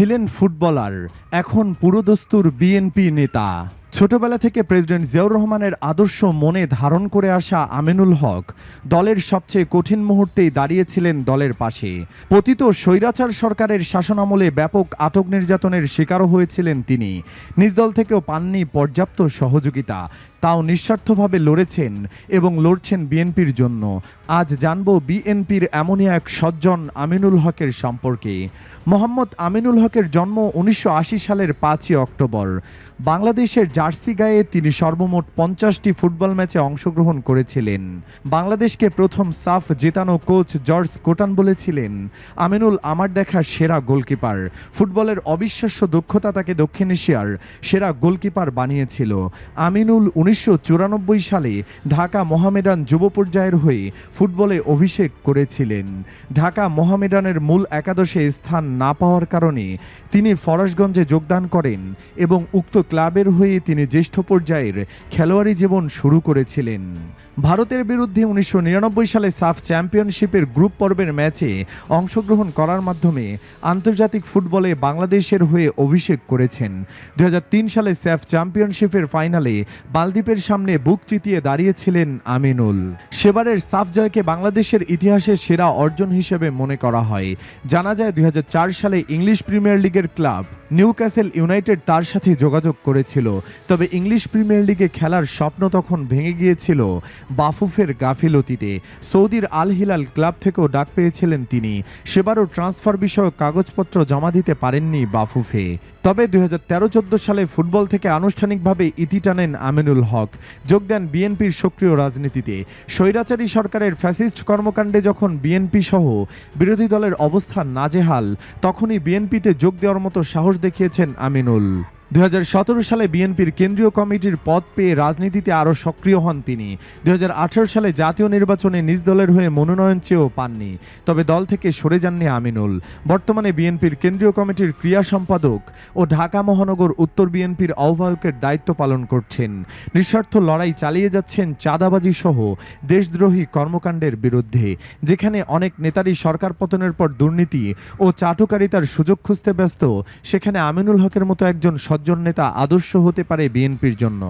ছিলেন ফুটবলার এখন পুরোদস্তুর বিএনপি নেতা। ছোটবেলা থেকে প্রেসিডেন্ট জিয়াউর রহমানের আদর্শ মনে ধারণ করে আসা আমিনুল হক দলের সবচেয়ে কঠিন মুহূর্তেই দাঁড়িয়েছিলেন দলের পাশে। পতিত স্বৈরাচার সরকারের শাসনামলে ব্যাপক আটক নির্যাতনের শিকারও হয়েছিলেন তিনি। নিজ দল থেকেও পাননি পর্যাপ্ত সহযোগিতা। তাও নিঃস্বার্থভাবে লড়েছেন এবং লড়ছেন বিএনপির জন্য। আজ জানব বিএনপির এমনই এক সজ্জন আমিনুল হকের সম্পর্কে। মোহাম্মদ আমিনুল হকের জন্ম উনিশশো আশি সালের পাঁচই অক্টোবর। বাংলাদেশের জার্সি গায়ে তিনি সর্বমোট পঞ্চাশটি ফুটবল ম্যাচে অংশগ্রহণ করেছিলেন। বাংলাদেশকে প্রথম সাফ জেতানো কোচ জর্জ কোটান বলেছিলেন, আমিনুল আমার দেখা সেরা গোলকিপার। ফুটবলের অবিশ্বাস্য দক্ষতা তাকে দক্ষিণ এশিয়ার সেরা গোলকিপার বানিয়েছিল। আমিনুল উনিশশো চুরানব্বই সালে ঢাকা মোহামেডান যুব পর্যায়ের হয়ে ফুটবলে অভিষেক করেছিলেন। ঢাকা মোহামেডানের মূল একাদশে স্থান না পাওয়ার কারণে তিনি ফরাসগঞ্জে যোগদান করেন এবং উক্ত ক্লাবের হয়ে তিনি জ্যেষ্ঠ পর্যায়ের খেলোয়াড়ি জীবন শুরু করেছিলেন। ভারতের বিরুদ্ধে উনিশশো নিরানব্বই সালে সাফ চ্যাম্পিয়নশিপের গ্রুপ পর্বের ম্যাচে অংশগ্রহণ করার মাধ্যমে আন্তর্জাতিক ফুটবলে বাংলাদেশের হয়ে অভিষেক করেছেন। দুই হাজার তিন সালে স্যাফ চ্যাম্পিয়নশিপের ফাইনালে মালদ্বীপের সামনে বুক চিতিয়ে দাঁড়িয়েছিলেন আমিনুল। সেবারের সাফ জয়কে বাংলাদেশের ইতিহাসের সেরা অর্জন হিসেবে মনে করা হয়। জানা যায়, দুই হাজার চার সালে ইংলিশ প্রিমিয়ার লিগের ক্লাব নিউক্যাসেল ইউনাইটেড তার সাথে যোগাযোগ করেছিল। তবে ইংলিশ প্রিমিয়ার লিগে খেলার স্বপ্ন তখন ভেঙে গিয়েছিল। বাফুফের গাফিলতিতে সৌদির আল হিলাল ক্লাব থেকেও ডাক পেয়েছিলেন তিনি। সেবারও ট্রান্সফার বিষয়ক কাগজপত্র জমা দিতে পারেননি বাফুফে। তবে দুই হাজার তেরো চোদ্দ সালে ফুটবল থেকে আনুষ্ঠানিকভাবে ইতি টানেন আমিনুল হক। যোগ দেন বিএনপির সক্রিয় রাজনীতিতে। স্বৈরাচারী সরকারের ফ্যাসিস্ট কর্মকাণ্ডে যখন বিএনপি সহ বিরোধী দলের অবস্থান নাজেহাল, তখনই বিএনপিতে যোগ দেওয়ার মতো সাহস দেখিয়েছেন আমিনুল। দুই হাজার সতেরো সালে বিএনপির কেন্দ্রীয় কমিটির পদ পেয়ে রাজনীতিতে আরও সক্রিয় হন তিনি। দুই সালে জাতীয় নির্বাচনে নিজ দলের হয়ে মনোনয়ন চেয়েও পাননি। তবে দল থেকে সরে যাননি আমিনুল। বর্তমানে বিএনপির কেন্দ্রীয় কমিটির ক্রিয়া সম্পাদক ও ঢাকা মহানগর উত্তর বিএনপির আহ্বায়কের দায়িত্ব পালন করছেন। নিঃস্বার্থ লড়াই চালিয়ে যাচ্ছেন চাঁদাবাজি সহ দেশদ্রোহী কর্মকাণ্ডের বিরুদ্ধে, যেখানে অনেক নেতারই সরকার পতনের পর দুর্নীতি ও চাটুকারিতার সুযোগ খুঁজতে ব্যস্ত, সেখানে আমিনুল হকের মতো একজন সজ্জন নেতা আদর্শ হতে পারে বিএনপির জন্য।